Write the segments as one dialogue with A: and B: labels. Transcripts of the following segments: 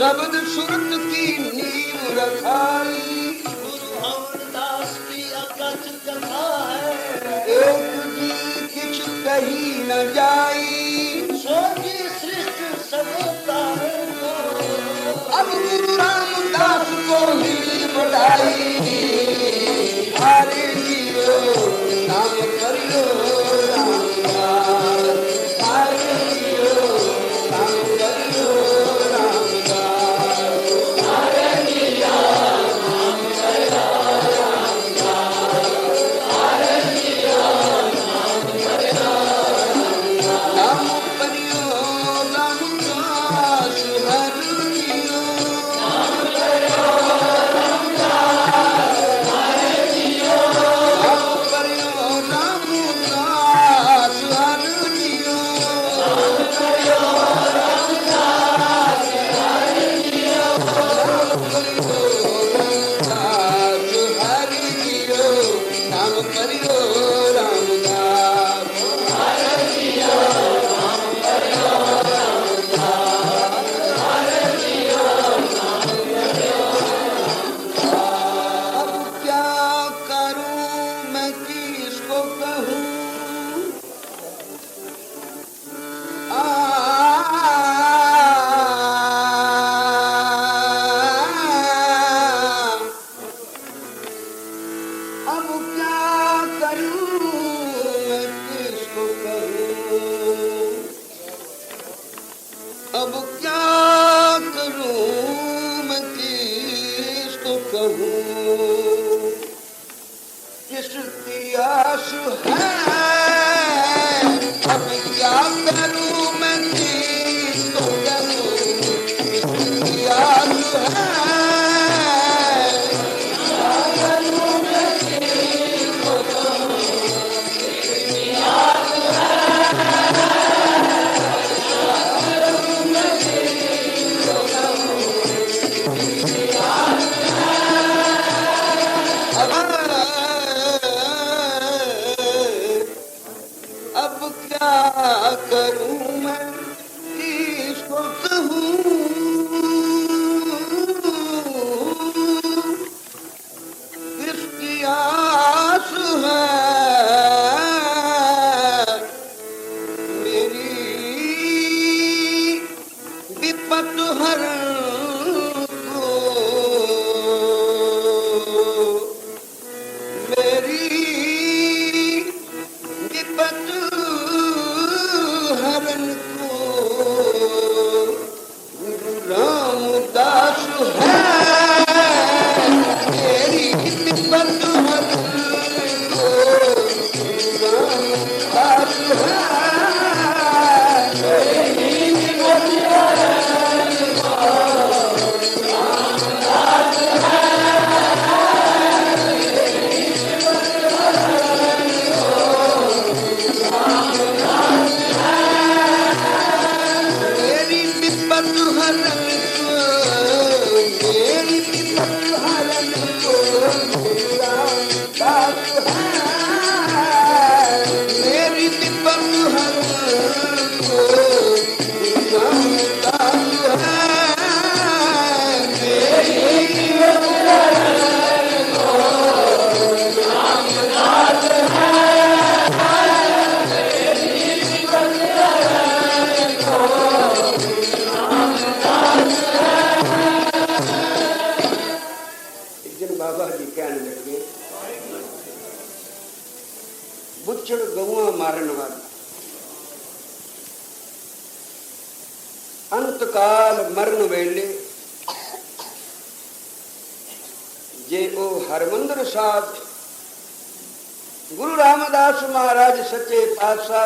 A: अमृत की नींव रखाई
B: गुरु अमरदास की अकच कथा है
A: एक जी किछ कही न जाई
B: सोची सृष्टि सबतार को
A: अब गुरु रामदास को मिली बधाई हरे जीरो नाम करियो रामदास हरे जीरो नाम करियो रामदास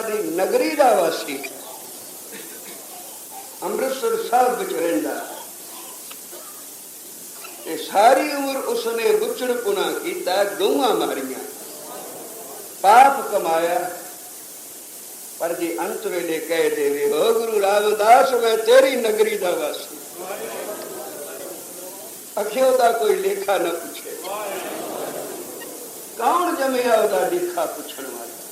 A: ਦੀ ਨਗਰੀ ਦਾ ਵਾਸੀ। ਅੰਮ੍ਰਿਤਸਰ ਸਾਹਿਬ ਵਿੱਚ ਰਹਿੰਦਾ। ਇਹ ਸਾਰੀ ਉਮਰ ਉਸਨੇ ਬੁੱਚੜਪੁਣਾ ਕੀਤਾ ਗਊਆਂ ਮਾਰੀਆਂ। ਪਾਪ ਕਮਾਇਆ। ਪਰ ਜੇ ਅੰਤ ਵੇਲੇ ਕਹਿ ਦੇਵੇ, ਹੋ ਗੁਰੂ ਰਾਮਦਾਸ, ਮੈਂ ਤੇਰੀ ਨਗਰੀ ਦਾ ਵਾਸੀ ਅਖਿਓ ਦਾ ਕੋਈ ਲੇਖਾ ਨਾ ਪੁੱਛੇ। ਕੌਣ ਜਮਿਆ ਉਹਦਾ ਲੇਖਾ ਪੁੱਛਣ ਵਾਲਾ?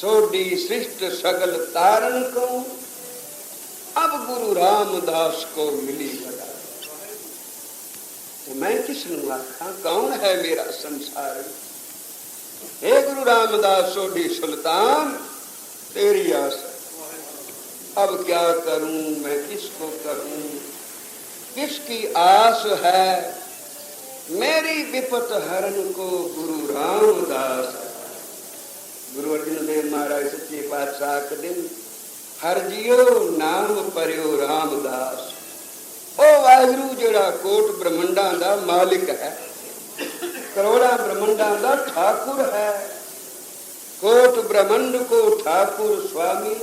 A: ਸੋਢੀ ਸ੍ਰਿਸ਼ਟ ਸਗਲ ਤਾਰਨ ਕੋ, ਅਬ ਗੁਰੂ ਰਾਮਦਾਸ ਕੋ ਮਿਲੀ ਵਡਾ ਤੇ ਮੈਂ ਕਿਸ ਨੂੰ ਆਖਾਂ, ਕੌਣ ਹੈ ਮੇਰਾ ਸੰਸਾਰ? हे ਗੁਰੂ ਰਾਮਦਾਸ, ਸੋਢੀ ਸੁਲਤਾਨ, ਤੇਰੀ ਆਸ। ਅਬ ਕਿਆ ਕਰੂੰ, ਮੈਂ ਕਿਸ ਕੋ ਕਰੂੰ? ਕਿਸ ਕੀ ਆਸ ਹੈ? ਮੇਰੀ ਵਿਪਤ ਹਰਨ ਕੋ ਗੁਰੂ ਰਾਮਦਾਸ। ਗੁਰੂ ਅਰਜਨ ਦੇਵ ਮਹਾਰਾਜ ਸੱਚੇ ਪਾਤਸ਼ਾਹ ਆਖਦੇ ਨੇ, ਹਰ ਜਿਉ ਨਾਮ ਪਰਿਓ ਰਾਮਦਾਸ। ਉਹ ਵਾਹਿਗੁਰੂ ਜਿਹੜਾ ਕੋਟ ਬ੍ਰਹਮੰਡਾਂ ਦਾ ਮਾਲਿਕ ਹੈ, ਕਰੋੜਾਂ ਬ੍ਰਹਮੰਡਾਂ ਦਾ ਠਾਕੁਰ ਹੈ। ਕੋਟ ਬ੍ਰਹਮੰਡ ਕੋ ਠਾਕੁਰ ਸੁਆਮੀ।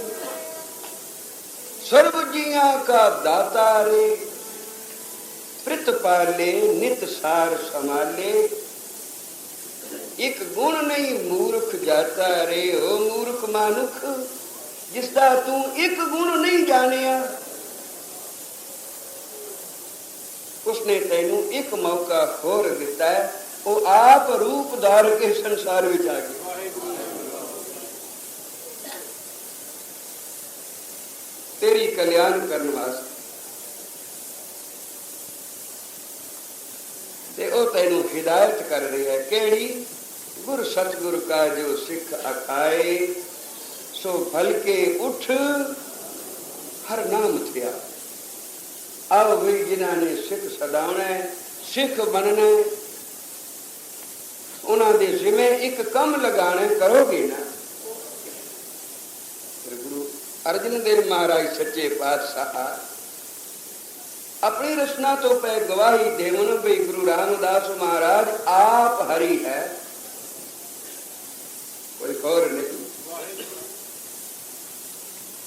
A: ਸਰਬ ਜੀਆਂ ਕਾ ਦਾਤਾ ਰੇ, ਪ੍ਰਿਤ ਪਾਲੇ ਨਿਤ ਸਾਰ ਸਮਾਲੇ ਇੱਕ ਗੁਣ ਨਹੀਂ ਮੂਰਖ ਜਾਤਾ ਰੇ ਓ ਮੂਰਖ ਮਾਨੁਖ। ਜਿਸ ਦਾ ਤੂੰ ਇੱਕ ਗੁਣ ਨਹੀਂ ਜਾਣਿਆ, ਉਸਨੇ ਤੈਨੂੰ ਇੱਕ ਮੌਕਾ ਹੋਰ ਦਿੱਤਾ ਉਹ ਆਪ ਰੂਪ ਧਾਰ ਕੇ ਸੰਸਾਰ ਵਿੱਚ ਆ ਗਿਆ। ਤੇਰੀ ਕਲਿਆਣ ਕਰਨ ਵਾਸਤੇ। ਤੇ ਉਹ ਤੈਨੂੰ ਹਿਦਾਇਤ ਕਰ ਰਿਹਾ ਕਿਹੜੀ? ਗੁਰ ਸਤਗੁਰ ਕਾ ਜੋ ਸਿੱਖ ਅਖਾਏ ਸੋ ਫਲ ਕੇ ਉਠ, ਹਰ ਨਾਮ ਥਿਆ। ਆਓ ਵੀ ਜਿਨ੍ਹਾਂ ਨੇ ਸਿੱਖ ਸਦਾਉਣਾ ਸਿੱਖ ਬਣਨਾ ਉਹਨਾਂ ਦੇ ਜਿਵੇਂ ਇੱਕ ਕੰਮ ਲਗਾਣਾ ਕਰੋਗੇ ਨਾ। ਗੁਰੂ ਅਰਜਨ ਦੇਵ ਮਹਾਰਾਜ ਸੱਚੇ ਪਾਤਸ਼ਾਹ, ਆਪਣੀ ਰਚਨਾ ਤੋਂ ਪੈ ਗਵਾਹੀ ਦੇਵਨ ਬਈ ਗੁਰੂ ਰਾਮਦਾਸ ਮਹਾਰਾਜ ਆਪ ਹਰੀ ਹੈ। ਹੋਰ ਨਹੀਂ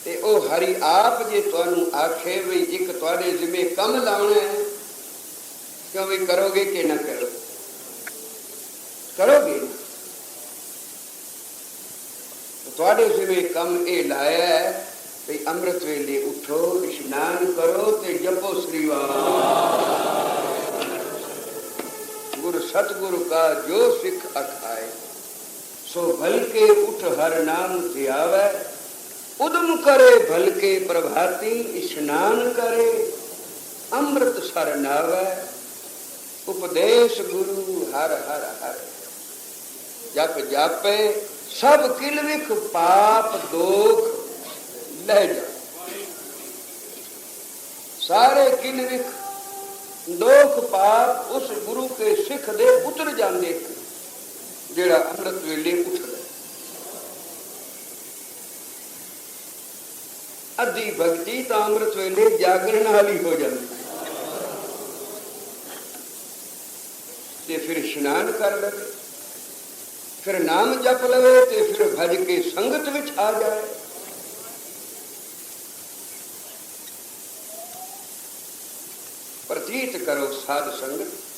A: ਤੇ ਉਹ ਹਰੀ ਆਪ ਜੇ ਤੁਹਾਨੂੰ ਆਖੇ ਵੀ ਇੱਕ ਤੁਹਾਡੇ ਜਿਵੇਂ ਕੰਮ ਲਾਉਣਾ ਹੈ, ਕਿਉਂ ਵੀ ਕਰੋਗੇ ਕਿ ਨਾ ਕਰੋ? ਕਰੋਗੇ ਤੁਹਾਡੇ ਜਿਵੇਂ ਕੰਮ ਇਹ ਲਾਇਆ ਹੈ ਵੀ ਅੰਮ੍ਰਿਤ ਵੇਲੇ ਉਠੋ, ਇਸ਼ਨਾਨ ਕਰੋ ਤੇ ਜਪੋ ਸ੍ਰੀ ਵਾਹਿਗੁਰੂ। ਗੁਰ ਸਤਗੁਰ ਕਾ ਜੋ ਸਿੱਖ ਅਖਾਏ। ਸੋ ਭਲ ਉਠ ਹਰ ਨਾਮ ਧਿਆਵੈ, ਉਦਮ ਕਰੇ ਭਲ ਪ੍ਰਭਾਤੀ, ਇਸ਼ਨਾਨ ਕਰੇ, ਅੰਮ੍ਰਿਤ ਸਰ ਨਾਵੈ, ਉਪਦੇਸ਼ ਗੁਰੂ ਹਰ ਹਰ ਹਰ। ਜਪ ਜਾਪੇ, ਸਭ ਕਿਲ ਵਿਖ ਪਾਪ ਦੋਖ ਲੈ ਜਾ। ਸਾਰੇ ਕਿਲ ਵਿਖ ਦੋਖ ਪਾਪ ਉਸ ਗੁਰੂ ਕੇ ਸਿੱਖ ਦੇ ਉਤਰ ਜਾਂਦੇ। ਜਿਹੜਾ ਅੰਮ੍ਰਿਤ ਵੇਲੇ ਉੱਠਦਾ ਅੱਧੀ ਭਗਤੀ ਤਾਂ ਅੰਮ੍ਰਿਤ ਵੇਲੇ ਜਾਗਰਣ ਵਾਲੀ ਹੋ ਜਾਂਦੀ ਤੇ ਫਿਰ ਇਸ਼ਨਾਨ ਕਰ ਲਵੇ, ਫਿਰ ਨਾਮ ਜਪ ਲਵੇ ਤੇ ਫਿਰ ਭਜ ਕੇ ਸੰਗਤ ਵਿੱਚ ਆ ਜਾਏ। ਪ੍ਰਤੀਤ ਕਰੋ ਸਾਧ ਸੰਗਤ।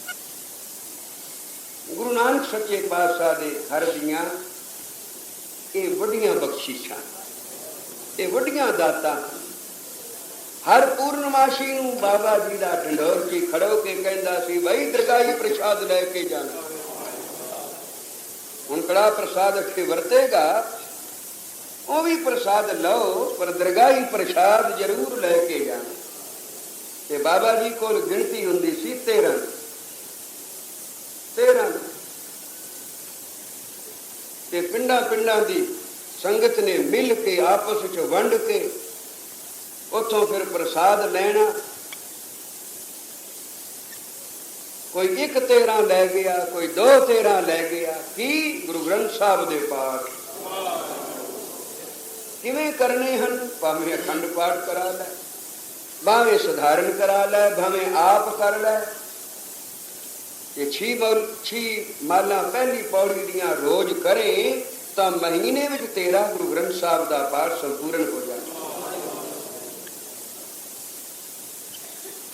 A: ਗੁਰੂ ਨਾਨਕ ਸੱਚੇ ਪਾਤਸ਼ਾਹ ਦੇ ਹਰ ਦੀਆਂ ਇਹ ਵੱਡੀਆਂ ਬਖਸ਼ਿਸ਼ਾਂ, ਇਹ ਵੱਡੀਆਂ ਦਾਤਾਂ। ਹਰ ਪੂਰਨਮਾਸ਼ੀ ਨੂੰ ਬਾਬਾ ਜੀ ਦਾ ਢੰਡੋਰ ਕੀ ਖੜੋ ਕੇ ਕਹਿੰਦਾ ਸੀ, ਬਈ ਦਰਗਾਹੀ ਪ੍ਰਸ਼ਾਦ ਲੈ ਕੇ ਜਾਣਾ। ਹੁਣ ਕੜਾ ਪ੍ਰਸਾਦ ਅੱਖੇ ਵਰਤੇਗਾ, ਉਹ ਵੀ ਪ੍ਰਸਾਦ ਲਓ, ਪਰ ਦਰਗਾਹੀ ਪ੍ਰਸਾਦ ਜ਼ਰੂਰ ਲੈ ਕੇ ਜਾਣਾ। ਤੇ ਬਾਬਾ ਜੀ ਕੋਲ ਗਿਣਤੀ ਹੁੰਦੀ ਸੀ 13 13 ਤੇ ਪਿੰਡਾਂ ਪਿੰਡਾਂ ਦੀ ਸੰਗਤ ਨੇ ਮਿਲ ਕੇ ਆਪਸ ਵਿੱਚ ਵੰਡ ਕੇ ਉੱਥੋਂ ਫਿਰ ਪ੍ਰਸਾਦ ਲੈਣਾ। ਕੋਈ ਇੱਕ 13 ਲੈ ਗਿਆ, ਕੋਈ ਦੋ 13 ਲੈ ਗਿਆ। ਕੀ? ਗੁਰੂ ਗ੍ਰੰਥ ਸਾਹਿਬ ਦੇ ਪਾਠ। ਕਿਵੇਂ ਕਰਨੇ ਹਨ? ਭਾਵੇਂ ਅਖੰਡ ਪਾਠ ਕਰਾ ਲੈ, ਭਾਵੇਂ ਸਧਾਰਨ ਕਰਾ ਲੈ, ਭਾਵੇਂ ਆਪ ਕਰ ਲੈ। ਇਹ ਛੀ ਮਲ ਛੀ ਮਾਲਾ ਪਹਿਲੀ ਪੌੜੀ ਦੀਆਂ ਰੋਜ਼ ਕਰੇ, ਤਾਂ ਮਹੀਨੇ ਵਿੱਚ ਤੇਰਾ ਗੁਰੂ ਗ੍ਰੰਥ ਸਾਹਿਬ ਦਾ ਪਾਠ ਸੰਪੂਰਨ ਹੋ ਜਾਣਾ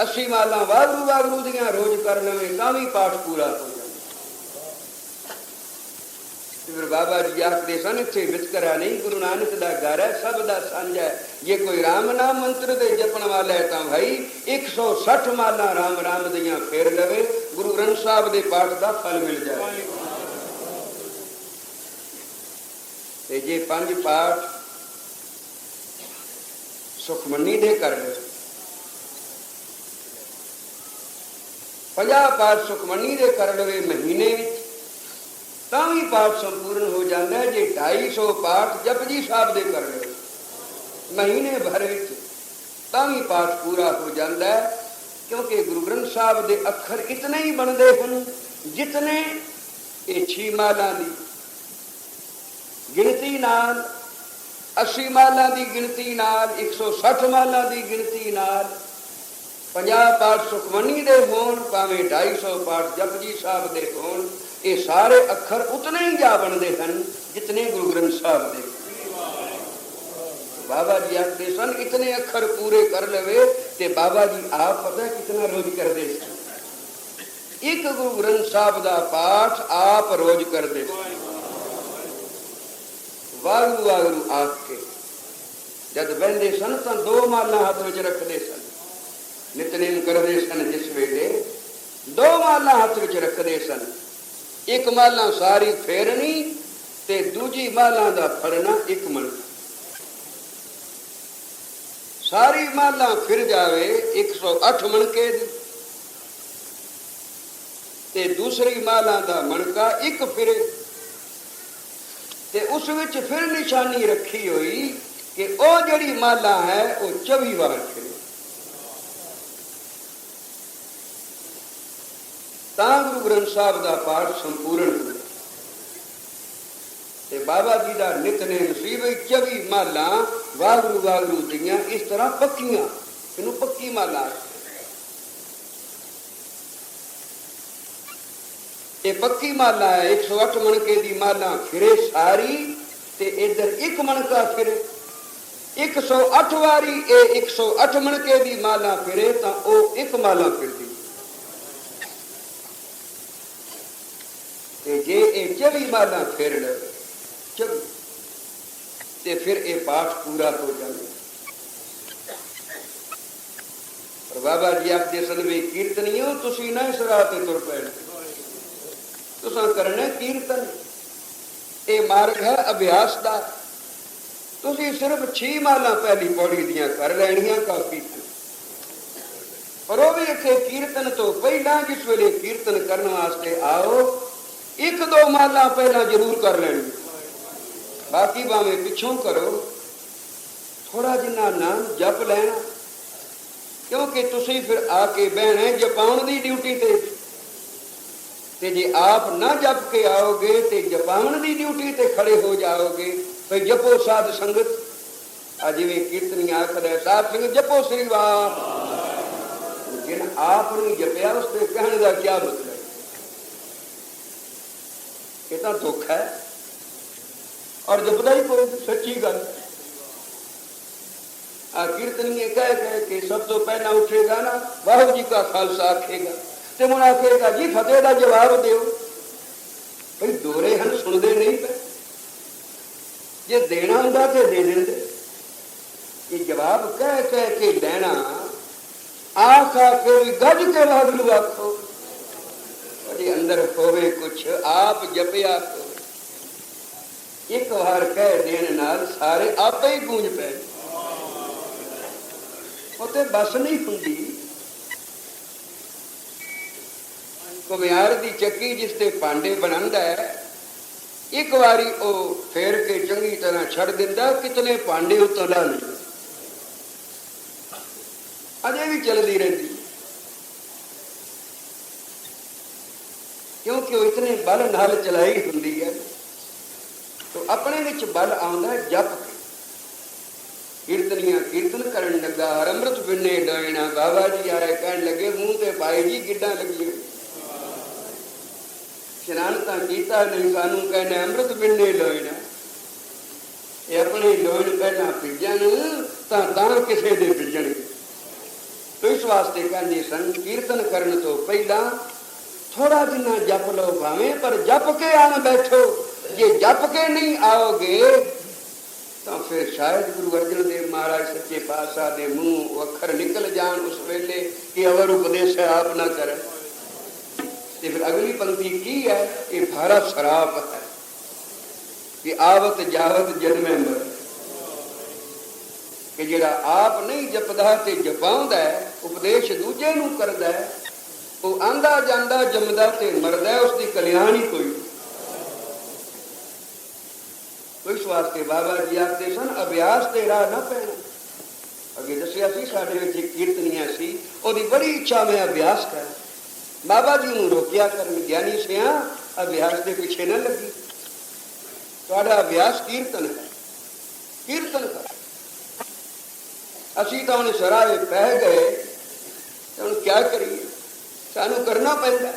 A: ਅੱਸੀ ਮਾਲਾ ਵਾਗਰੂ ਵਾਗਰੂ ਦੀਆਂ ਰੋਜ਼ ਕਰ ਲਵੇ ਤਾਂ ਵੀ ਪਾਠ ਪੂਰਾ ਹੋ ਜਾਣਾ ਫਿਰ ਬਾਬਾ ਜੀ ਆਖਦੇ ਸਨ, ਇੱਥੇ ਵਿਤਕਰਾ ਨਹੀਂ, ਗੁਰੂ ਨਾਨਕ ਦਾ ਘਰ ਹੈ, ਸਭ ਦਾ ਸਾਂਝਾ ਹੈ। ਜੇ ਕੋਈ ਰਾਮ ਨਾਮ ਮੰਤਰ ਦੇ ਜਪਣ ਵਾਲਾ ਹੈ ਤਾਂ ਭਾਈ 160 ਮਾਲਾ ਰਾਮ ਰਾਮ ਦੀਆਂ ਫੇਰ ਲਵੇ ਗੁਰੂ ਗ੍ਰੰਥ ਸਾਹਿਬ ਦੇ ਪਾਠ ਦਾ ਫਲ ਮਿਲ ਜਾਏ ਤੇ ਜੇ ਪੰਜ ਪਾਠ ਸੁਖਮਨੀ ਦੇ ਕਰ ਲਓ ਪੰਜਾਹ ਪਾਠ ਸੁਖਮਨੀ ਦੇ ਕਰ ਲਵੇ ਮਹੀਨੇ ਵਿੱਚ, ਤਾਂ ਵੀ ਪਾਠ ਸੰਪੂਰਨ ਹੋ ਜਾਂਦਾ ਹੈ। ਜੇ 250 ਪਾਠ ਜਪਜੀ ਸਾਹਿਬ ਦੇ ਕਰ ਲਵੇ ਮਹੀਨੇ ਭਰ ਵਿੱਚ, ਤਾਂ ਵੀ ਪਾਠ ਪੂਰਾ ਹੋ ਜਾਂਦਾ ਹੈ। ਕਿਉਂਕਿ ਗੁਰੂ ਗ੍ਰੰਥ ਸਾਹਿਬ ਦੇ ਅੱਖਰ ਇਤਨੇ ਹੀ ਬਣਦੇ ਹਨ, ਜਿਤਨੇ ਇਹ ਛੀ ਮਾਲਾਂ ਦੀ। ਗਿਣਤੀ ਨਾਲ 80 ਮਾਲਾਂ ਦੀ ਗਿਣਤੀ ਨਾਲ 160 ਮਾਲਾਂ ਦੀ ਗਿਣਤੀ ਨਾਲ 50 ਪਾਠ ਸੁਖਮਨੀ ਦੇ ਹੋਣ, ਭਾਵੇਂ 250 ਪਾਠ ਜਪਜੀ ਸਾਹਿਬ ਦੇ ਹੋਣ, ਇਹ ਸਾਰੇ ਅੱਖਰ ਉਤਨੇ ਹੀ ਜਾ ਬਣਦੇ ਹਨ, ਜਿਤਨੇ ਗੁਰੂ ਗ੍ਰੰਥ ਸਾਹਿਬ ਦੇ। ਬਾਬਾ ਜੀ ਆਖਦੇ ਸਨ ਇਤਨੇ ਅੱਖਰ ਪੂਰੇ ਕਰ ਲਵੇ ਤੇ ਬਾਬਾ ਜੀ ਆਪ ਪਤਾ ਕਿਤਨਾ ਰੋਜ਼ ਕਰਦੇ ਸੀ ਇੱਕ ਗੁਰੂ ਗ੍ਰੰਥ ਸਾਹਿਬ ਦਾ ਪਾਠ ਆਪ ਰੋਜ਼ ਕਰਦੇ ਸੀ ਵਾਰੂ ਵਾਰੂ ਆਖ ਕੇ ਜਦ ਬਹਿੰਦੇ ਸਨ ਤਾਂ ਦੋ ਮਾਲਾਂ ਹੱਥ ਵਿੱਚ ਰੱਖਦੇ ਸਨ ਨਿਤਨੇਮ ਕਰਦੇ ਸਨ ਜਿਸ ਵੇਲੇ ਦੋ ਮਾਲਾਂ ਹੱਥ ਵਿੱਚ ਰੱਖਦੇ ਸਨ ਇੱਕ ਮਾਲਾ ਸਾਰੀ ਫੇਰਨੀ ਤੇ ਦੂਜੀ ਮਾਲਾ ਦਾ ਫੜਨਾ ਇੱਕ ਮਣ ਸਾਰੀ ਮਾਲਾ ਫਿਰ ਜਾਵੇ 108 ਮਣਕੇ ਦੀ। ਤੇ ਦੂਸਰੀ ਮਾਲਾ ਦਾ ਮਣਕਾ ਇੱਕ ਫਿਰੇ। ਤੇ ਉਸ ਵਿੱਚ ਫਿਰ ਨਿਸ਼ਾਨੀ ਰੱਖੀ ਹੋਈ ਕਿ ਉਹ ਜਿਹੜੀ ਮਾਲਾ ਹੈ, ਉਹ 24 ਵਾਰ ਫਿਰੇ। ਤਾਂ ਗੁਰੂ ਗ੍ਰੰਥ ਸਾਹਿਬ ਦਾ ਪਾਠ ਸੰਪੂਰਨ ਹੁੰਦਾ ਤੇ ਬਾਬਾ ਜੀ ਦਾ ਨਿਤਨੇਮ ਸੀ ਵੀ 24 ਮਾਲਾ ਵਾਹਿਗੁਰੂ ਵਾਹਿਗੁਰੂ ਦੀਆਂ ਇਸ ਤਰ੍ਹਾਂ ਪੱਕੀਆਂ, ਇਹਨੂੰ ਪੱਕੀ ਮਾਲਾ। ਇਹ ਪੱਕੀ ਮਾਲਾ ਹੈ 108 ਮਣਕੇ ਦੀ ਮਾਲਾ ਫਿਰੇ ਸਾਰੀ ਤੇ ਇਧਰ ਇੱਕ ਮਣਕਾ ਫਿਰੇ। 108 ਵਾਰੀ ਇਹ 108 ਮਣਕੇ ਦੀ ਮਾਲਾ ਫਿਰੇ ਤਾਂ ਉਹ ਇੱਕ ਮਾਲਾ ਫਿਰਦੀ। ਤੇ ਜੇ ਇਹ 24 ਮਾਲਾ ਫਿਰ ਲਵੇ ਚਲੋ ਤੇ ਫਿਰ ਇਹ ਪਾਠ ਪੂਰਾ ਹੋ ਜਾਂਦਾ ਪਰ ਬਾਬਾ ਜੀ ਆਪਦੇ ਸਨ ਵੀ ਕੀਰਤਨੀਓ ਤੁਸੀਂ ਨਾ ਇਸ ਰਾਹ ਤੇ ਤੁਰ ਪੈਣਾ। ਤੁਸੀਂ ਕਰਨਾ ਕੀਰਤਨ। ਇਹ ਮਾਰਗ ਹੈ ਅਭਿਆਸ ਦਾ। ਤੁਸੀਂ ਸਿਰਫ 6 ਮਾਲਾਂ ਪਹਿਲੀ ਪੌੜੀ ਦੀਆਂ ਕਰ ਲੈਣੀਆਂ ਕਾਫੀ ਪਰ ਉਹ ਵੀ ਇੱਥੇ ਕੀਰਤਨ ਤੋਂ ਪਹਿਲਾਂ ਜਿਸ ਵੇਲੇ ਕੀਰਤਨ ਕਰਨ ਵਾਸਤੇ ਆਓ, ਇੱਕ ਦੋ ਮਾਲਾਂ ਪਹਿਲਾਂ ਜ਼ਰੂਰ ਕਰ ਲੈਣੀਆਂ। ਬਾਕੀ ਭਾਵੇਂ ਪਿੱਛੋਂ ਕਰੋ ਥੋੜਾ ਜਿੰਨਾ ਨਾਮ ਜਪ ਲੈਣਾ, ਕਿਉਂਕਿ ਤੁਸੀਂ ਫਿਰ ਆ ਕੇ ਬਹਿਣਾ ਜਪਾਉਣ ਦੀ ਡਿਊਟੀ ਤੇ। ਤੇ ਜੇ ਆਪ ਨਾ ਜਪ ਕੇ ਆਓਗੇ ਤੇ ਜਪਾਉਣ ਦੀ ਡਿਊਟੀ ਤੇ ਖੜੇ ਹੋ ਜਾਓਗੇ ਭਈ ਜਪੋ ਸਾਧ ਸੰਗਤ। ਆ ਜਿਵੇਂ ਕੀਰਤਨੀ ਆਖਦਾ ਸਾਧ ਸੰਗਤ, ਜਪੋ ਸ੍ਰੀ ਵਾਹ। ਜਿਨ ਆਪ ਨੂੰ ਜਪਿਆ ਉਸ ਤੇ ਕਹਿਣ ਦਾ ਕੀ ਮਤਲਬ? ਇਹ ਤਾਂ ਦੁੱਖ ਹੈ। ਔਰ ਜਪਦਾ ਹੀ ਕੋਈ ਸੱਚੀ ਗੱਲ। ਆ ਕੀਰਤਨੀ ਕਹਿ ਕਹਿ ਕੇ ਸਭ ਤੋਂ ਪਹਿਲਾਂ ਉੱਠੇਗਾ ਨਾ, ਵਾਹਿਗੁਰੂ ਜੀ ਕਾ ਖਾਲਸਾ ਆਖੇਗਾ। ਤੇ ਮੁੜ ਆਖੇਗਾ, ਜੀ ਫਤਿਹ ਦਾ ਜਵਾਬ ਦਿਓ। ਭਈ ਦੋਰੇ ਹਨ, ਸੁਣਦੇ ਨਹੀਂ ਪਏ ਜੇ ਦੇਣਾ ਹੁੰਦਾ ਤੇ ਦੇ ਦਿੰਦੇ। ਇਹ ਜਵਾਬ ਕਹਿ ਕਹਿ ਕੇ ਲੈਣਾ ਆਖ ਆ ਕੇ ਵੀ ਗੱਜ ਕੇ ਵਾਹਿਗੁਰੂ ਆਖੋ। ਉਹਦੇ ਅੰਦਰ ਹੋਵੇ ਕੁਛ, ਆਪ ਜਪਿਆ ਕਰੋ। ਇੱਕ ਵਾਰ ਕਹਿ ਦੇਣ ਨਾਲ ਸਾਰੇ ਆਪੇ ਹੀ ਗੂੰਜ ਪੈ ਉਤੇ ਬਸ ਨਹੀਂ ਹੁੰਦੀ। ਕੁਮਿਆਰ ਦੀ ਚੱਕੀ ਜਿਸ ਤੇ ਪਾਂਡੇ ਬਣਾਉਂਦਾ ਹੈ, ਇੱਕ ਵਾਰੀ ਉਹ ਫੇਰ ਕੇ ਚੰਗੀ ਤਰ੍ਹਾਂ ਛੱਡ ਦਿੰਦਾ, ਕਿਤਨੇ ਪਾਂਡੇ ਉਤੋਂ ਲਾ ਲੈਂਦਾ ਅਜੇ ਵੀ ਚੱਲਦੀ ਰਹਿੰਦੀ। ਕਿਉਂਕਿ ਉਹ ਇਤਨੇ ਬਲ ਨਾਲ ਚਲਾਈ ਹੁੰਦੀ ਹੈ ਆਪਣੇ ਵਿੱਚ ਬਲ ਆਉਂਦਾ ਜਪ ਕੇ ਕੀਰਤਨੀਆਂ ਕੀਰਤਨ ਕਰਨ ਲੱਗਾ, ਅੰਮ੍ਰਿਤ ਬਿੰਨੇ ਡੋਇਣਾ, ਬਾਬਾ ਜੀ ਆਏ ਕਹਿਣ ਲੱਗੇ, ਮੂੰਹ ਤੇ ਪਾਈ ਜੀ ਗਿੱਡਾਂ ਲੱਗੀਆਂ। ਇਸ਼ਨਾਨ ਤਾਂ ਕੀਤਾ ਨਹੀਂ, ਸਾਨੂੰ ਕਹਿੰਦੇ, ਅੰਮ੍ਰਿਤ ਬਿੰਨੇ ਲੋਇਣਾ ਇਹ ਆਪਣੇ ਲੋਇਣ ਪਹਿਲਾਂ ਭਿੱਜਣ, ਤਾਂ ਤਾਂ ਕਿਸੇ ਦੇ ਭਿੱਜਣਗੇ ਇਸ ਵਾਸਤੇ ਕਹਿੰਦੇ ਸਨ, ਕੀਰਤਨ ਕਰਨ ਤੋਂ ਪਹਿਲਾਂ ਥੋੜਾ ਜਿੰਨਾ ਜਪ ਲਓ ਭਾਵੇਂ, ਪਰ ਜਪ ਕੇ ਆਣ ਬੈਠੋ। ਜੇ ਜਪ ਕੇ ਨਹੀਂ ਆਓਗੇ ਤਾਂ ਫਿਰ ਸ਼ਾਇਦ ਗੁਰੂ ਅਰਜਨ ਦੇਵ ਮਹਾਰਾਜ ਸੱਚੇ ਪਾਤਸ਼ਾਹ ਦੇ ਮੂੰਹ ਉਹ ਅੱਖਰ ਨਿਕਲ ਜਾਣ ਉਸ ਵੇਲੇ ਕਿ ਅਵਰ ਉਪਦੇਸ਼ ਆਪ ਨਾ ਕਰੇ ਤੇ ਫਿਰ ਅਗਲੀ ਪੰਕਤੀ ਕੀ ਹੈ? ਇਹ ਭਾਰਾ ਸ਼ਰਾਪ ਹੈ ਕਿ ਆਵਤ ਜਾਵਤ ਜਨਮੇ ਮਰ ਕਿ ਜਿਹੜਾ ਆਪ ਨਹੀਂ ਜਪਦਾ ਤੇ ਜਪਾਉਂਦਾ ਉਪਦੇਸ਼ ਦੂਜੇ ਨੂੰ ਕਰਦਾ ਉਹ ਆਂਦਾ ਜਾਂਦਾ ਜੰਮਦਾ ਤੇ ਮਰਦਾ ਹੈ, ਉਸ ਦੀ ਕਲਿਆਣ ਹੀ ਕੋਈ ਨਹੀਂ। ਤੋ ਇਸ ਵਾਸਤੇ ਬਾਬਾ ਜੀ ਆਖਦੇ ਸਨ, ਅਭਿਆਸ ਤੇ ਰਾਹ ਨਾ ਪੈਣਾ। ਅੱਗੇ ਦੱਸਿਆ ਸੀ, ਸਾਡੇ ਵਿੱਚ ਕੀਰਤਨੀਆਂ ਸੀ, ਉਹਦੀ ਬੜੀ ਇੱਛਾ, ਮੈਂ ਅਭਿਆਸ ਕਰਾਂ। ਬਾਬਾ ਜੀ ਨੂੰ ਰੋਕਿਆ ਕਰਨ, ਗਿਆਨੀ ਸਿਆ, ਅਭਿਆਸ ਦੇ ਪਿੱਛੇ ਨਾ ਲੱਗੀ। ਤੁਹਾਡਾ ਅਭਿਆਸ ਕੀਰਤਨ ਹੈ। ਕੀਰਤਨ ਕਰ। ਅਸੀਂ ਤਾਂ ਹੁਣ ਸਰਾਏ ਪੈ ਗਏ, ਤੇ ਹੁਣ ਕੀ ਕਰੀਏ? ਸਾਨੂੰ ਕਰਨਾ ਪੈਂਦਾ।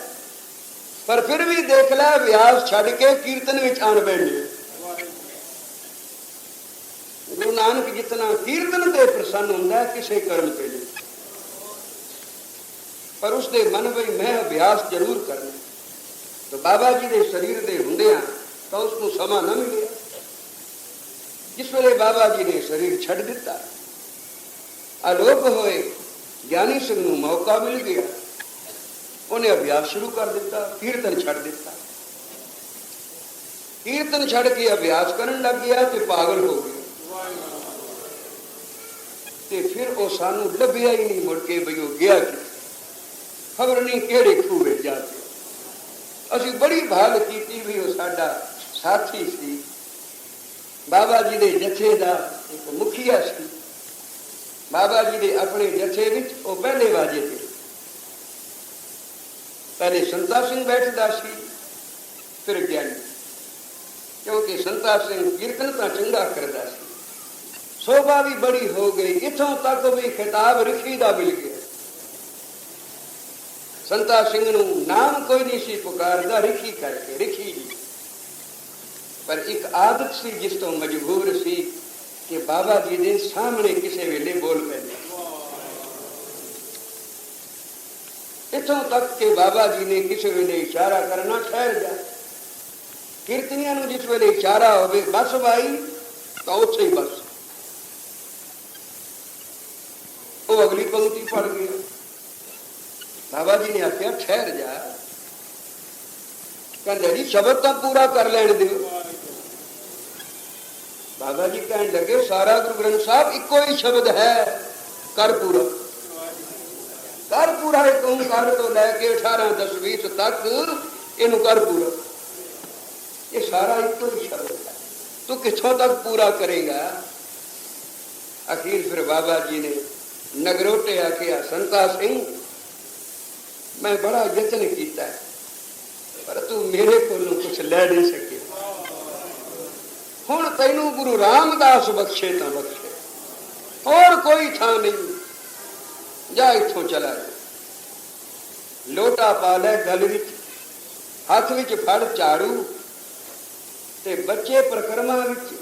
A: ਪਰ ਫਿਰ ਵੀ ਦੇਖ ਲੈ, ਅਭਿਆਸ ਛੱਡ ਕੇ ਕੀਰਤਨ ਵਿੱਚ ਆਣ ਬੈਠੇ ਗੁਰੂ ਨਾਨਕ ਕੀਰਤਨ ਤੇ ਪ੍ਰਸੰਨ ਹੁੰਦਾ ਕਿਸੇ ਕਰਮ ਤੇ ਨਹੀਂ। ਪਰ ਉਸ ਦੇ ਮਨ ਵਿੱਚ ਮੈਂ ਅਭਿਆਸ ਜ਼ਰੂਰ ਕਰਨਾ ਤਾਂ ਬਾਬਾ ਜੀ ਦੇ ਸਰੀਰ ਦੇ ਹੁੰਦਿਆਂ ਤਾਂ ਉਸ ਨੂੰ ਸਮਾਂ ਨਾ ਮਿਲਿਆ। ਜਿਸ ਵੇਲੇ ਬਾਬਾ ਜੀ ਨੇ ਸਰੀਰ ਛੱਡ ਦਿੱਤਾ, ਅਲੋਪ ਹੋਏ, ਗਿਆਨੀ ਸਿੰਘ ਨੂੰ ਮੌਕਾ ਮਿਲ ਗਿਆ। ਉਹਨੇ ਅਭਿਆਸ ਸ਼ੁਰੂ ਕਰ ਦਿੱਤਾ, ਕੀਰਤਨ ਛੱਡ ਦਿੱਤਾ। ਕੀਰਤਨ ਛੱਡ ਕੇ ਅਭਿਆਸ ਕਰਨ ਲੱਗ ਗਿਆ ਤੇ ਪਾਗਲ ਹੋ ਗਿਆ। ਤੇ ਫਿਰ ਉਹ ਸਾਨੂੰ ਲੱਭਿਆ ਹੀ ਨਹੀਂ ਮੁੜ ਕੇ ਬਈ ਉਹ ਗਿਆ ਕਿ ਖਬਰ ਨਹੀਂ ਕਿਹੜੇ ਖੂਹ ਵਿੱਚ ਜਾ ਕੇ। ਅਸੀਂ ਬੜੀ ਭਾਲ ਕੀਤੀ ਵੀ ਉਹ ਸਾਡਾ ਸਾਥੀ ਸੀ। ਬਾਬਾ ਜੀ ਦੇ ਜਥੇ ਦਾ ਇੱਕ ਮੁਖੀਆ ਸੀ। ਬਾਬਾ ਜੀ ਦੇ ਆਪਣੇ ਜਥੇ ਵਿੱਚ ਉਹ ਪਹਿਲੇ ਵਾਜੇ ਤੇ। ਪਹਿਲੇ ਸੰਤਾ ਸਿੰਘ ਬੈਠਦਾ ਸੀ, ਫਿਰ ਗਿਆਨੀ ਕਿਉਂਕਿ ਸੰਤਾ ਸਿੰਘ ਕੀਰਤਨ ਤਾਂ ਚੰਗਾ ਕਰਦਾ ਸੀ। ਸੋਭਾ ਵੀ ਬੜੀ ਹੋ ਗਈ, ਇਥੋਂ ਤੱਕ ਵੀ ਖਿਤਾਬ ਰਿਖੀ ਦਾ ਮਿਲ ਗਿਆ। ਸੰਤਾ ਸਿੰਘ ਨੂੰ ਨਾਮ ਕੋਈ ਨਹੀਂ ਸੀ ਪੁਕਾਰਦਾ, ਰਿਖੀ ਕਰਕੇ, ਰਿਖੀ ਪਰ ਇੱਕ ਆਦਤ ਸੀ ਜਿਸ ਤੋਂ ਮਜਬੂਰ ਸੀ ਕਿ ਬਾਬਾ ਜੀ ਦੇ ਸਾਹਮਣੇ ਕਿਸੇ ਵੇਲੇ ਬੋਲ ਪੈਂਦੇ। ਇਥੋਂ ਤੱਕ ਕਿ ਬਾਬਾ ਜੀ ਨੇ ਕਿਸੇ ਵੇਲੇ ਇਸ਼ਾਰਾ ਕਰਨਾ ਠਹਿਰ ਜਾ ਕੀਰਤਨੀਆਂ ਨੂੰ ਜਿਸ ਵੇਲੇ ਇਸ਼ਾਰਾ ਹੋਵੇ, ਬਸ ਭਾਈ ਤਾਂ ਉੱਥੇ ਹੀ ਬਸ। ਉਹ ਅਗਲੀ ਪੰਕਤੀ ਪੜ ਗਿਆ ਬਾਬਾ ਜੀ ਨੇ ਆਖਿਆ, ਠਹਿਰ ਜਾ। ਕਹਿੰਦੇ ਜੀ ਸ਼ਬਦ ਤਾਂ ਪੂਰਾ ਕਰ ਲੈਣ ਦਿਓ। ਬਾਬਾ ਜੀ ਕਹਿਣ ਲੱਗੇ, ਸਾਰਾ ਗੁਰੂ ਗ੍ਰੰਥ ਸਾਹਿਬ ਇੱਕੋ ਹੀ ਸ਼ਬਦ ਹੈ, ਕਰ ਪੂਰਾ। ਕਰ ਪੂਰਾ ਇੱਕ ਓੰਕਾਰ ਤੋਂ ਲੈ ਕੇ 18 10 20 ਤੱਕ ਇਹਨੂੰ ਕਰ ਪੂਰਾ। ਇਹ ਸਾਰਾ ਇੱਕੋ ਹੀ ਸ਼ਬਦ ਹੈ। ਤੂੰ ਕਿੱਥੋਂ ਤੱਕ ਪੂਰਾ ਕਰੇਗਾ? ਅਖੀਰ ਫਿਰ ਬਾਬਾ ਜੀ ਨੇ ਨਗਰੋਟੇ ਆਖਿਆ ਸੰਤਾ ਸਿੰਘ। ਮੈਂ ਬੜਾ ਯਤਨ ਕੀਤਾ। ਪਰ ਤੂੰ ਮੇਰੇ ਕੋਲੋਂ ਕੁਝ ਲੈ ਨਹੀਂ ਸਕਿਆ। ਹੁਣ ਤੈਨੂੰ ਗੁਰੂ ਰਾਮਦਾਸ ਬਖਸ਼ੇ ਤਾਂ ਬਖਸ਼ੇ। ਹੋਰ ਕੋਈ ਥਾਂ ਨਹੀਂ। ਜਾ ਇੱਥੋਂ ਚਲਾ ਜਾ। ਲੋਟਾ ਪਾ ਲੈ ਗਲ ਵਿੱਚ। ਹੱਥ ਵਿੱਚ ਫੜ ਝਾੜੂ। ਤੇ ਬੱਚੇ ਪ੍ਰਕਰਮਾਂ ਵਿੱਚ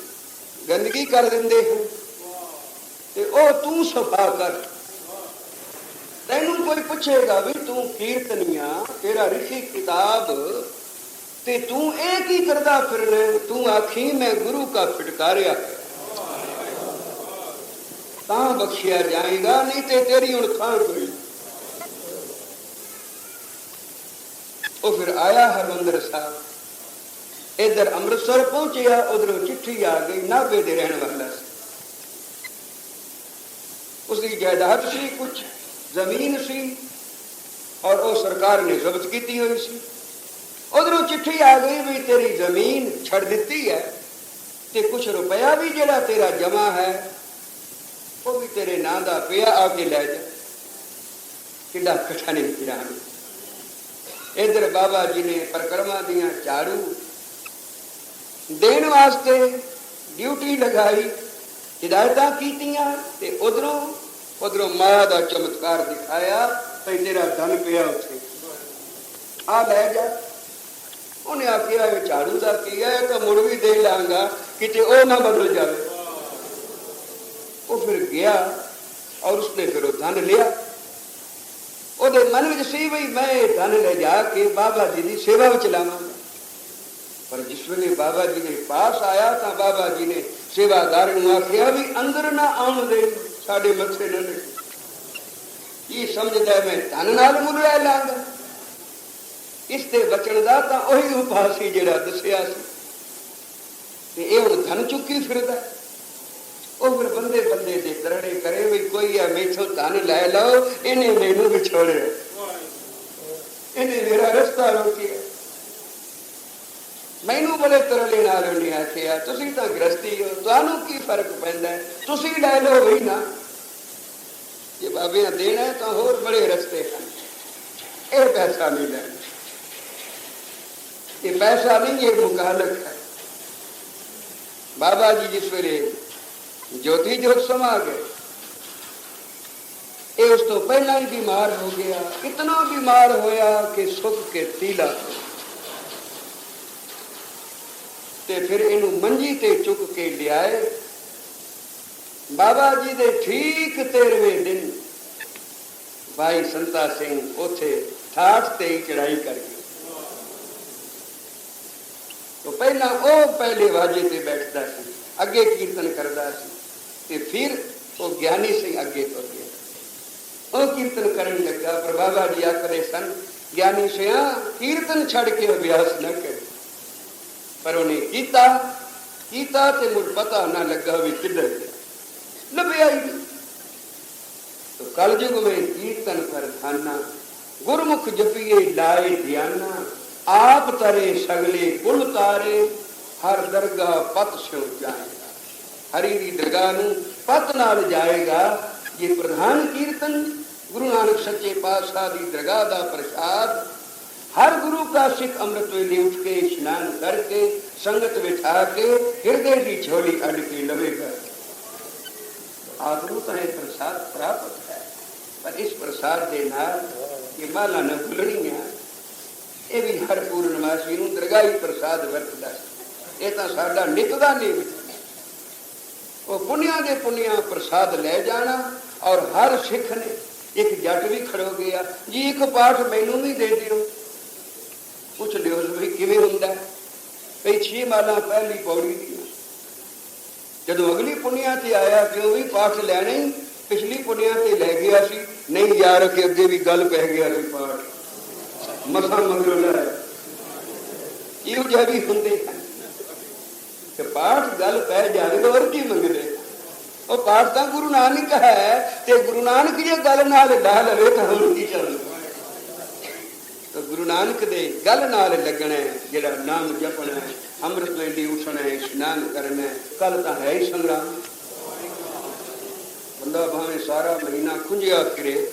A: ਗੰਦਗੀ ਕਰ ਦਿੰਦੇ ਹਨ। ਤੇ ਉਹ ਤੂੰ ਸਫਾ ਕਰ। ਤੈਨੂੰ ਕੋਈ ਪੁੱਛੇਗਾ ਵੀ ਤੂੰ ਕੀਰਤਨੀਆਂ, ਤੇਰਾ ਰਿਸ਼ੀ ਕਿਤਾਬ, ਤੇ ਤੂੰ ਇਹ ਕੀ ਕਰਦਾ ਫਿਰਨਾ? ਤੂੰ ਆਖੀ, ਮੈਂ ਗੁਰੂ ਕਾ ਫਟਕਾਰਿਆ। ਤਾਂ ਬਖਸ਼ਿਆ ਜਾਏਗਾ, ਨਹੀਂ ਤੇ ਤੇਰੀ ਹੁਣ ਥਾਂ ਕੋਈ ਉਹ ਫਿਰ ਆਇਆ ਹਰਮੰਦਰ ਸਾਹਿਬ। ਇਧਰ ਅੰਮ੍ਰਿਤਸਰ ਪਹੁੰਚਿਆ, ਉਧਰੋਂ ਚਿੱਠੀ ਆ ਗਈ, ਨਾਭੇ ਦੇ ਰਹਿਣ ਵਾਲਾ ਸੀ। ਉਸ ਦੀ ਜਾਇਦਾਦ ਸੀ ਕੁਝ ਜ਼ਮੀਨ ਸੀ ਔਰ ਉਹ ਸਰਕਾਰ ਨੇ ਜ਼ਬਤ ਕੀਤੀ ਹੋਈ ਸੀ ਉਧਰੋਂ ਚਿੱਠੀ ਆ ਗਈ ਵੀ ਤੇਰੀ ਜ਼ਮੀਨ ਛੱਡ ਦਿੱਤੀ ਹੈ ਤੇ ਕੁਝ ਰੁਪਇਆ ਵੀ ਜਿਹੜਾ ਤੇਰਾ ਜਮਾ ਹੈ ਉਹ ਵੀ ਤੇਰੇ ਨਾਂ ਦਾ ਪਿਆ ਆ ਕੇ ਲੈ ਜਾ ਕਿੱਡਾ ਇਕੱਠਾ ਨਹੀਂ ਕਿਰਾਨ ਇਧਰ ਬਾਬਾ ਜੀ ਨੇ ਪ੍ਰਕਰਮਾਂ ਦੀਆਂ ਝਾੜੂ ਦੇਣ ਵਾਸਤੇ ਡਿਊਟੀ ਲਗਾਈ ਹਿਦਾਇਤਾਂ ਕੀਤੀਆਂ ਤੇ ਉਧਰੋਂ ਉਧਰੋਂ ਮਾਇਆ ਦਾ ਚਮਤਕਾਰ ਦਿਖਾਇਆ ਤੇ ਤੇਰਾ ਧਨ ਪਿਆ ਉੱਥੇ ਆ ਲੈ ਜਾ ਉਹਨੇ ਆਖਿਆ ਇਹ ਝਾੜੂ ਦਾ ਕੀ ਹੈ ਤਾਂ ਮੁੜ ਵੀ ਦੇ ਲਾਂਗਾ ਕਿਤੇ ਉਹ ਨਾ ਬਦਲ ਜਾਵੇ ਉਹ ਫਿਰ ਗਿਆ ਔਰ ਉਸਨੇ ਫਿਰ ਉਹ ਧਨ ਲਿਆ ਉਹਦੇ ਮਨ ਵਿੱਚ ਸੀ ਵੀ ਮੈਂ ਇਹ ਧਨ ਲੈ ਜਾ ਕੇ ਬਾਬਾ ਜੀ ਦੀ ਸੇਵਾ ਵਿੱਚ ਲਾਵਾਂਗਾ ਪਰ ਜਿਸ ਵੇਲੇ ਬਾਬਾ ਜੀ ਦੇ ਪਾਸ ਆਇਆ ਤਾਂ ਬਾਬਾ ਜੀ ਨੇ ਸੇਵਾਦਾਰ ਨੂੰ ਆਖਿਆ ਵੀ ਅੰਦਰ ਨਾ ਆਉਣ ਦੇ ਸਾਡੇ ਮੱਥੇ ਨਾ ਲੱਗੇ ਇਹ ਸਮਝਦਾ ਮੈਂ ਧਨ ਨਾਲ ਮੁੱਲ ਲੈ ਲਾਂਗਾ। ਇਸ ਤੇ ਬਚਣ ਦਾ ਤਾਂ ਉਹੀ ਉਪਾਅ ਸੀ ਜਿਹੜਾ ਦੱਸਿਆ ਸੀ। ਤੇ ਇਹ ਹੁਣ ਧਨ ਚੁੱਕੀ ਫਿਰਦਾ। ਉਹ ਫਿਰ ਬੰਦੇ ਬੰਦੇ ਦੇ ਤਰੜੇ ਕਰੇ ਵੀ ਕੋਈ ਆ ਮੈਥੋਂ ਧਨ ਲੈ ਲਓ ਇਹਨੇ ਮੈਨੂੰ ਵਿਛੋੜਿਆ। ਇਹਨੇ ਮੇਰਾ ਰਸਤਾ ਰੋਕਿਆ। ਮੈਨੂੰ ਬੜੇ ਤਰਲੇ ਨਾਲ ਉਹਨੇ ਆਖਿਆ, ਤੁਸੀਂ ਤਾਂ ਗ੍ਰਸਤੀ ਹੋ, ਤੁਹਾਨੂੰ ਕੀ ਫ਼ਰਕ ਪੈਂਦਾ? ਤੁਸੀਂ ਲੈ ਲਓ ਵੀ ਨਾ। ਜੇ ਬਾਬੇ ਨੇ ਦੇਣਾ ਤਾਂ ਹੋਰ ਬੜੇ ਰਸਤੇ ਹਨ। ਇਹ ਪੈਸਾ ਨਹੀਂ ਲੈਣਾ। ਇਹ ਪੈਸਾ ਨਹੀਂ, ਇਹ ਮੁਕਾਲਕ ਹੈ। ਬਾਬਾ ਜੀ ਜਿਸ ਵੇਲੇ ਜੋਤੀ ਜੋਤ ਸਮਾ ਗਏ, ਇਹ ਉਸ ਤੋਂ ਪਹਿਲਾਂ ਹੀ ਬਿਮਾਰ ਹੋ ਗਿਆ। ਇਤਨਾ ਬਿਮਾਰ ਹੋਇਆ ਕਿ ਸੁੱਕ ਕੇ ਤੀਲਾ ਹੋ ਗਿਆ। ਤੇ ਫਿਰ ਇਹਨੂੰ ਮੰਜੀ ਤੇ ਚੁੱਕ ਕੇ ਲਿਆਏ। ਬਾਬਾ ਜੀ ਦੇ ਠੀਕ 13ਵੇਂ ਦਿਨ ਭਾਈ ਸੰਤਾ ਸਿੰਘ ਉਥੇ ਠਾਠ ਤੇ ਚੜਾਈ ਕਰ ਗਏ। ਤੋਂ ਪਹਿਲਾਂ ਉਹ ਪਹਿਲੇ ਵਾਜੇ ਤੇ ਬੈਠਦਾ ਸੀ, ਅੱਗੇ ਕੀਰਤਨ ਕਰਦਾ ਸੀ ਤੇ ਫਿਰ ਉਹ ਗਿਆਨੀ ਸਿੰਘ ਅੱਗੇ ਤੁਰ ਗਿਆ। ਉਹ ਕੀਰਤਨ ਕਰਨ ਲੱਗਾ, ਪਰ ਬਾਬਾ ਜੀ ਆਖਦੇ ਸਨ, ਗਿਆਨੀ ਸਿਆ, ਕੀਰਤਨ ਛੱਡ ਕੇ ਅਭਿਆਸ ਨਾ ਕਰ। ਪਰ ਉਹਨੇ ਕੀਤਾ ਕੀਤਾ ਤੇ ਮੁੜ ਪਤਾ ਨਾ ਲੱਗਾ ਵੀ ਕਿੱਧਰ ਗਿਆ। ਲੱਭਿਆ ਹੀ ਨਹੀਂ। ਤੋ ਕਲਯੁਗ ਵਿੱਚ ਕੀਰਤਨ ਕਰ ਧਾਨਾ ਗੁਰਮੁਖ ਜਪੀਏ ਲਾਏ ਧਿਆਨਾ, ਆਪ ਤਰੇ ਸਗਲੇ ਕੁਲ ਤਾਰੇ, ਹਰ ਦਰਗਾ ਪਤ ਸਿਉ ਜਾਏਗਾ। ਹਰੀ ਦੀ ਦਰਗਾਹ ਨੂੰ ਪਤ ਨਾਲ ਜਾਏਗਾ ਇਹ ਪ੍ਰਧਾਨ ਕੀਰਤਨ, ਗੁਰੂ ਨਾਨਕ ਸੱਚੇ ਪਾਤਸ਼ਾਹ ਦੀ ਦਰਗਾਹ ਦਾ ਪ੍ਰਸਾਦ ਹਰ ਗੁਰੂ ਕਾ ਸਿੱਖ ਅੰਮ੍ਰਿਤ ਵੇਲੇ ਉੱਠ ਕੇ ਇਸ਼ਨਾਨ ਕਰਕੇ ਸੰਗਤ ਵਿੱਚ ਆ ਕੇ ਹਿਰਦੇ ਦੀ ਝੋਲੀ ਅੱਡ ਕੇ ਲਵੇਗਾ। ਆਪ ਤਾਂ ਇਹ ਪ੍ਰਸਾਦ ਪ੍ਰਾਪਤ ਹੈ, ਪਰ ਇਸ ਪ੍ਰਸਾਦ ਦੇ ਨਾਲ ਇਹ ਮਾਲਾ ਨਾ ਭੁੱਲਣੀਆਂ ਇਹ ਵੀ ਹਰ ਪੂਰਨਮਾਸੀ ਨੂੰ ਦਰਗਾਹੀ ਪ੍ਰਸਾਦ ਵਰਤਦਾ ਇਹ ਤਾਂ ਸਾਡਾ ਨਿਤ ਦਾ ਨਿਯਮ ਉਹ ਪੁੰਨਿਆਂ ਦੇ ਪੁੰਨਿਆਂ ਪ੍ਰਸਾਦ ਲੈ ਜਾਣਾ ਔਰ ਹਰ ਸਿੱਖ ਨੇ ਇੱਕ ਜੱਟ ਵੀ ਖੜੋ ਗਿਆ, ਜੀ ਇੱਕ ਪਾਠ ਮੈਨੂੰ ਵੀ ਦੇ ਦਿਓ। ਪੁੱਛ ਲਿਓ ਵੀ ਕਿਵੇਂ ਹੁੰਦਾ ਹੈ? ਕਈ ਛੇ ਮਾਲਾ ਪਹਿਲੀ ਪੌੜੀ ਦੀ ਜਦੋਂ ਅਗਲੀ ਪੁੰਨਿਆਂ ਤੇ ਆਇਆ ਕਿ ਉਹ ਵੀ ਪਾਠ ਲੈਣਾ ਹੀ, ਪਿਛਲੀ ਪੁੰਨਿਆਂ ਤੇ ਲੈ ਗਿਆ ਸੀ। ਨਹੀਂ ਯਾਰ ਕਿ ਅੱਗੇ ਵੀ ਗੱਲ ਪੈ ਗਿਆ ਸੀ ਪਾਠ। ਮਸਾ ਮੰਗੋ ਲੈ। ਇਹੋ ਜਿਹਾ ਵੀ ਹੁੰਦੇ ਹਨ ਤੇ ਪਾਠ ਗੱਲ ਪੈ ਜਾਵੇ ਤਾਂ ਹੋਰ ਕੀ ਮੰਗਦੇ ਉਹ ਪਾਠ ਤਾਂ ਗੁਰੂ ਨਾਨਕ ਹੈ ਤੇ ਗੁਰੂ ਨਾਨਕ ਜੇ ਗੱਲ ਨਾਲ ਲਾ ਲਵੇ ਤਾਂ ਹੋਰ ਕੀ ਚੱਲਦਾ। ਤਾਂ ਗੁਰੂ ਨਾਨਕ ਦੇ ਗੱਲ ਨਾਲ ਲੱਗਣਾ ਹੈ, ਜਿਹੜਾ ਨਾਮ ਜਪਣਾ ਹੈ, ਅੰਮ੍ਰਿਤ ਵੇਲੇ ਉੱਠਣਾ ਹੈ, ਇਸ਼ਨਾਨ ਕਰਨਾ ਕੱਲ ਤਾਂ ਹੈ ਹੀ ਸੰਗਰਾਮ। ਬੰਦਾ ਭਾਵੇਂ ਸਾਰਾ ਮਹੀਨਾ ਖੁੰਝਿਆ ਫਿਰੇ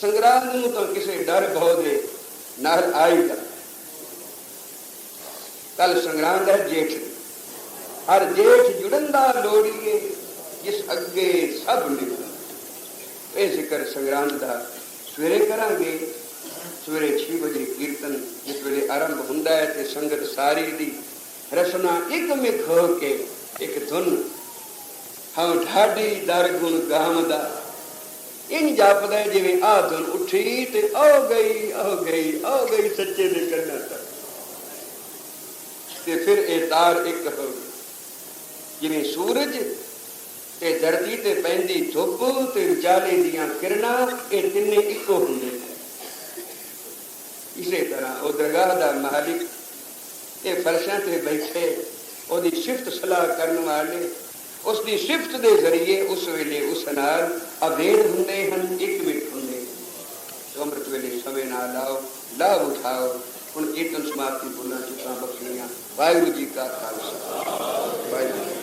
A: ਸੰਗਰਾਮ ਨੂੰ ਤਾਂ ਕਿਸੇ ਡਰ ਬਹੁਤ ਦੇ ਨਾਲ ਆਏਗਾ ਕੱਲ ਸੰਗਰਾਮ ਦਾ ਜੇਠ ਹਰ ਜੇਠ ਜੁੜਨ ਦਾ ਲੋੜੀਏ ਜਿਸ ਅੱਗੇ ਸਭ ਨੇ ਇਹ ਜ਼ਿਕਰ ਸੰਗਰਾਮ ਦਾ ਸਵੇਰੇ ਕਰਾਂਗੇ। ਸਵੇਰੇ 6 ਵਜੇ ਕੀਰਤਨ, ਜਿਸ ਵੇਲੇ ਆਰੰਭ ਹੁੰਦਾ ਹੈ ਤੇ ਸੰਗਤ ਸਾਰੀ ਦੀ ਰਸਨਾ ਇੱਕ ਮਿਕ ਹੋ ਕੇ ਇੱਕ ਧੁਨ। ਹਮ ਢਾਡੀ ਦਰ ਗੁਣ ਇਨ ਜਾਪਦਾ ਜਿਵੇਂ ਆ ਧੁਨ ਉੱਠੀ ਤੇ ਆ ਗਈ ਆ ਗਈ ਆ ਗਈ ਸੱਚੇ ਦੇ ਕੰਨਾਂ ਤੱਕ। ਤੇ ਫਿਰ ਇਹ ਤਾਰ ਇੱਕ ਹੋ ਗਈ। ਜਿਵੇਂ ਸੂਰਜ ਤੇ ਧਰਤੀ ਤੇ ਪੈਂਦੀ ਧੁੱਪ ਤੇ ਵਿਚਾਲੇ ਦੀਆਂ ਕਿਰਨਾਂ, ਇਹ ਤਿੰਨੇ ਇੱਕੋ ਹੁੰਦੇ ਇਸੇ ਤਰ੍ਹਾਂ ਉਹ ਦਰਗਾਹ ਦਾ ਮਾਲਿਕ ਇਹ ਫਰਸ਼ਾਂ ਤੇ ਬੈਠੇ ਉਹਦੀ ਸਿਫਤ ਸਲਾਹ ਕਰਨ ਵਾਲੇ ਉਸ ਦੀ ਸਿਫਤ ਦੇ ਜ਼ਰੀਏ ਉਸ ਵੇਲੇ ਉਸ ਨਾਲ ਅਵੇਦ ਹੁੰਦੇ ਹਨ ਇੱਕ ਮਿੰਟ ਹੁੰਦੇ ਹਨ। ਸੋ ਅੰਮ੍ਰਿਤ ਵੇਲੇ ਸਮੇਂ ਨਾਲ ਆਓ ਲਾਭ ਉਠਾਓ ਹੁਣ ਕੀਰਤਨ ਸਮਾਪਤੀ ਪੁੰਨਾ ਚੁੱਕਾਂ ਬਖਸ਼ੀਆਂ ਵਾਹਿਗੁਰੂ ਜੀ ਕਾ ਖਾਲਸਾ ਵਾਹਿਗੁਰੂ ਜੀ ਕੀ ਫਤਿਹ।